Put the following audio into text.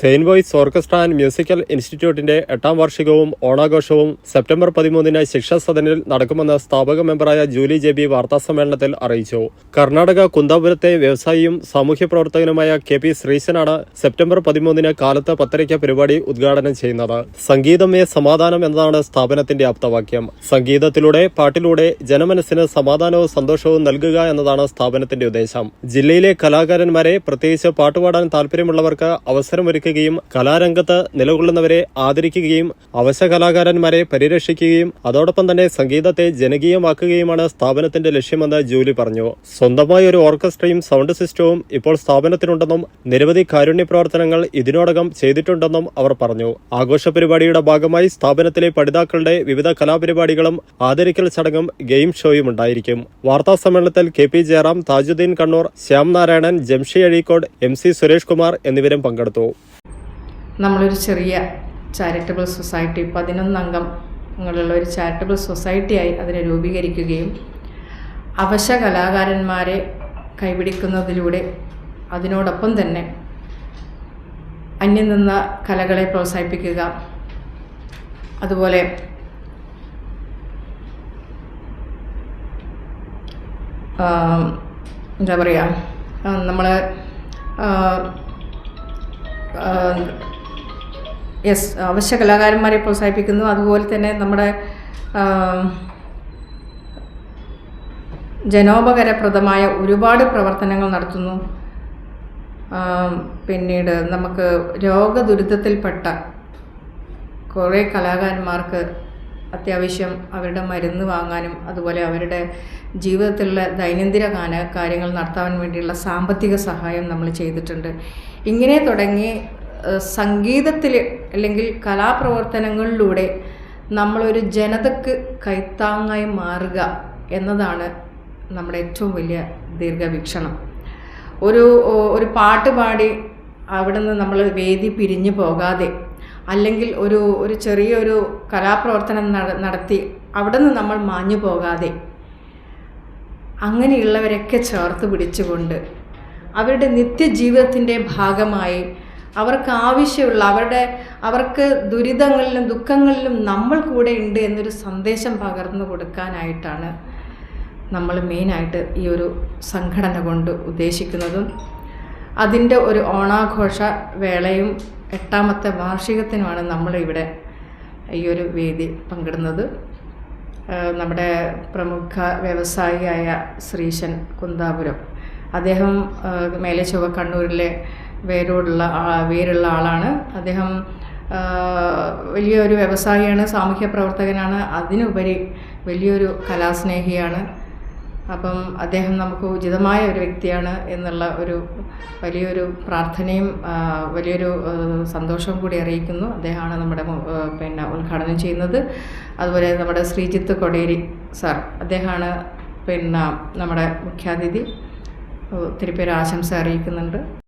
Saint boys orchestra and musical ഇൻസ്റ്റിറ്റ്യൂട്ടിന്റെ എട്ടാം വാർഷികവും ഓണാഘോഷവും September പതിമൂന്നിന് ശിക്ഷാ സദനിൽ നടക്കുമെന്ന് സ്ഥാപക മെമ്പറായ ജൂലി ജെ ബി വാർത്താസമ്മേളനത്തിൽ അറിയിച്ചു. കർണാടക കുന്താപുരത്തെ വ്യവസായിയും സാമൂഹ്യ പ്രവർത്തകനുമായ കെ പി ശ്രീശനാണ് സെപ്റ്റംബർ പതിമൂന്നിന് കാലത്ത് പത്തരയ്ക്ക് പരിപാടി ഉദ്ഘാടനം ചെയ്യുന്നത്. സംഗീതമേ സമാധാനം എന്നതാണ് സ്ഥാപനത്തിന്റെ ആപ്തവാക്യം. സംഗീതത്തിലൂടെ പാട്ടിലൂടെ ജനമനസ്സിന് സമാധാനവും സന്തോഷവും നൽകുക എന്നതാണ് സ്ഥാപനത്തിന്റെ ഉദ്ദേശം. ജില്ലയിലെ കലാകാരന്മാരെ പ്രത്യേകിച്ച് പാട്ടുപാടാൻ താല്പര്യമുള്ളവർക്ക് അവസരമൊരുക്കുകയും കലാരംഗത്ത് നിലകൊള്ളുന്നവരെ ആദരിക്കുകയും അവശ കലാകാരന്മാരെ പരിരക്ഷിക്കുകയും അതോടൊപ്പം തന്നെ സംഗീതത്തെ ജനകീയമാക്കുകയുമാണ് സ്ഥാപനത്തിന്റെ ലക്ഷ്യമെന്ന് ജൂലി പറഞ്ഞു. സ്വന്തമായ ഒരു ഓർക്കസ്ട്രയും സൗണ്ട് സിസ്റ്റവും ഇപ്പോൾ സ്ഥാപനത്തിനുണ്ടെന്നും നിരവധി കാരുണ്യ പ്രവർത്തനങ്ങൾ ഇതിനോടകം ചെയ്തിട്ടുണ്ടെന്നും അവർ പറഞ്ഞു. ആഘോഷ പരിപാടിയുടെ ഭാഗമായി സ്ഥാപനത്തിലെ പഠിതാക്കളുടെ വിവിധ കലാപരിപാടികളും ആദരിക്കൽ ചടങ്ങും ഗെയിം ഷോയും ഉണ്ടായിരിക്കും. വാർത്താ സമ്മേളനത്തിൽ K P Jayaram Thajudheen Kannur Shyam Narayanan Jamshi Azhikode M C Suresh Kumar എന്നിവരും പങ്കെടുത്തു. നമ്മളൊരു ചെറിയ ചാരിറ്റബിൾ സൊസൈറ്റി പതിനൊന്നംഗങ്ങളുള്ള ഒരു ചാരിറ്റബിൾ സൊസൈറ്റിയായി അതിനെ രൂപീകരിക്കുകയും അവശ കലാകാരന്മാരെ കൈപിടിക്കുന്നതിലൂടെ അതിനോടൊപ്പം തന്നെ അന്യം നിന്ന കലകളെ പ്രോത്സാഹിപ്പിക്കുക. അതുപോലെ എന്താ പറയുക നമ്മൾ യെസ് അവശ്യ കലാകാരന്മാരെ പ്രോത്സാഹിപ്പിക്കുന്നു. അതുപോലെ തന്നെ നമ്മുടെ ജനോപകരപ്രദമായ ഒരുപാട് പ്രവർത്തനങ്ങൾ നടത്തുന്നു. പിന്നീട് നമുക്ക് രോഗദുരിതത്തിൽപ്പെട്ട കുറേ കലാകാരന്മാർക്ക് അത്യാവശ്യം അവരുടെ മരുന്ന് വാങ്ങാനും അതുപോലെ അവരുടെ ജീവിതത്തിലുള്ള ദൈനംദിന കാര്യങ്ങൾ നടത്താൻ വേണ്ടിയുള്ള സാമ്പത്തിക സഹായം നമ്മൾ ചെയ്തിട്ടുണ്ട്. ഇങ്ങനെ തുടങ്ങി സംഗീതത്തിൽ അല്ലെങ്കിൽ കലാപ്രവർത്തനങ്ങളിലൂടെ നമ്മളൊരു ജനതക്ക് കൈത്താങ്ങായി മാറുക എന്നതാണ് നമ്മുടെ ഏറ്റവും വലിയ ദീർഘവീക്ഷണം. ഒരു ഒരു പാട്ട് പാടി അവിടെ നിന്ന് നമ്മൾ വേദി പിരിഞ്ഞു പോകാതെ അല്ലെങ്കിൽ ഒരു ഒരു ചെറിയൊരു കലാപ്രവർത്തനം നടത്തി അവിടെ നിന്ന് നമ്മൾ മാഞ്ഞു പോകാതെ അങ്ങനെയുള്ളവരൊക്കെ ചേർത്ത് പിടിച്ചുകൊണ്ട് അവരുടെ നിത്യജീവിതത്തിന്റെ ഭാഗമായി അവർക്ക് ആവശ്യമുള്ള അവരുടെ അവർക്ക് ദുരിതങ്ങളിലും ദുഃഖങ്ങളിലും നമ്മൾ കൂടെ ഉണ്ട് എന്നൊരു സന്ദേശം പകർന്നു കൊടുക്കാനായിട്ടാണ് നമ്മൾ മെയിനായിട്ട് ഈ ഒരു സംഘടന കൊണ്ട് ഉദ്ദേശിക്കുന്നതും. അതിന്റെ ഒരു ഓണാഘോഷ വേളയും എട്ടാമത്തെ വാർഷികത്തിനുമാണ് നമ്മളിവിടെ ഈ ഒരു വേദി പങ്കിടുന്നത്. നമ്മുടെ പ്രമുഖ വ്യവസായിയായ ശ്രീശൻ കുന്താപുരം. അദ്ദേഹം മേലെ ചൊവ്വ കണ്ണൂരിലെ വേരോടുള്ള വേരുള്ള ആളാണ്. അദ്ദേഹം വലിയൊരു വ്യവസായിയാണ് സാമൂഹ്യ പ്രവർത്തകനാണ്. അതിനുപരി വലിയൊരു കലാസ്നേഹിയാണ്. അപ്പം അദ്ദേഹം നമുക്ക് ഉചിതമായ ഒരു വ്യക്തിയാണ് എന്നുള്ള ഒരു വലിയൊരു പ്രാർത്ഥനയും വലിയൊരു സന്തോഷവും കൂടി അറിയിക്കുന്നു. അദ്ദേഹമാണ് നമ്മുടെ പിന്നെ ഉദ്ഘാടനം ചെയ്യുന്നത്. അതുപോലെ നമ്മുടെ ശ്രീജിത്ത് കൊടേരി സാർ അദ്ദേഹമാണ് പിന്നെ നമ്മുടെ മുഖ്യാതിഥി. ഒത്തിരി പേര് ആശംസ അറിയിക്കുന്നുണ്ട്.